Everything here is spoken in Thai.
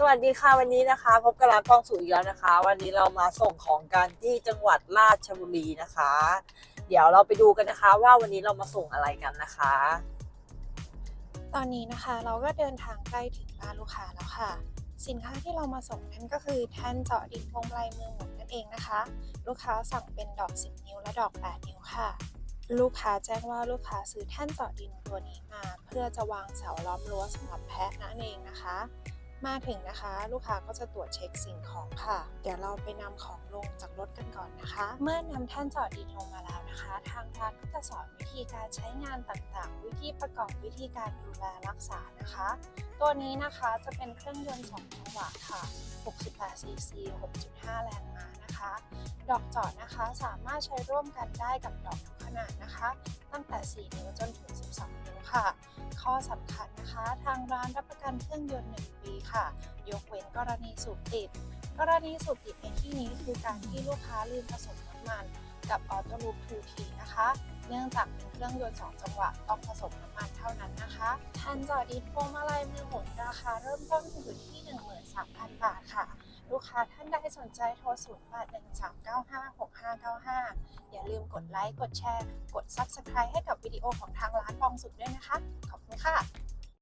สวัสดีค่ะวันนี้นะคะ พบกับร้านกล้องสุริยะนะคะ วันนี้เรามาส่งของกันที่จังหวัดราชบุรีนะคะ เดี๋ยวเราไปดูกันนะคะ ว่าวันนี้เรามาส่งอะไรกันนะคะ ตอนนี้นะคะเราก็เดินทางใกล้ถึงบ้านลูกค้าแล้วค่ะ สินค้าที่เรามาส่งนั้นก็คือแท่นเจาะดินพวงมายมือหมุนนั่นเองนะคะ ลูกค้าสั่งเป็นดอก 10 นิ้วและดอก 8 นิ้วค่ะ ลูกค้าแจ้งว่าลูกค้าซื้อแท่นเจาะดินตัวนี้มา เพื่อจะวางเสาล้อมรั้วสำหรับแพะนั่นเองนะคะ มาถึงนะคะ ลูกค้าก็จะตรวจเช็คสิ่งของค่ะ เดี๋ยวเราไปนำของลงจากรถกันก่อนนะคะ เมื่อนำแท่นจาะดินลงมาแล้วนะคะ ทางร้านก็จะสอนวิธีการใช้งานต่างๆ วิธีประกอบวิธีการดูแลรักษานะคะ ตัวนี้นะคะจะเป็นเครื่องยนต์2จังหวะค่ะ 68 cc 6.5 แรงม้านะคะ ดอกจาะนะคะสามารถใช้ร่วมกันได้กับดอกทุกขนาดนะคะ ตั้งแต่ 4 นิ้วจนถึง 12 นิ้วค่ะ ข้อสำคัญนะคะ ทางร้านรับประกันเครื่องยนต์ 1 ปีค่ะ ยกเว้นกรณีสูบติด กรณีสูบติดในที่นี้คือการที่ลูกค้าลืมผสมน้ำมัน กับออโต้ลูปทูทีนะคะ เนื่องจากเป็นเครื่องยนต์2จังหวะต้องผสมน้ำมันเท่านั้นนะคะทันจอดีพวงมาลัยมือหมุนราคาเริ่มต้นอยู่ที่ 13,000 บาทค่ะ ลูกค้าท่านใดสนใจโทร 0813956595 ลืมกดไลค์ กดแชร์ กด Subscribe ให้กับวิดีโอของทางร้านปองสุดด้วยนะคะ ขอบคุณค่ะ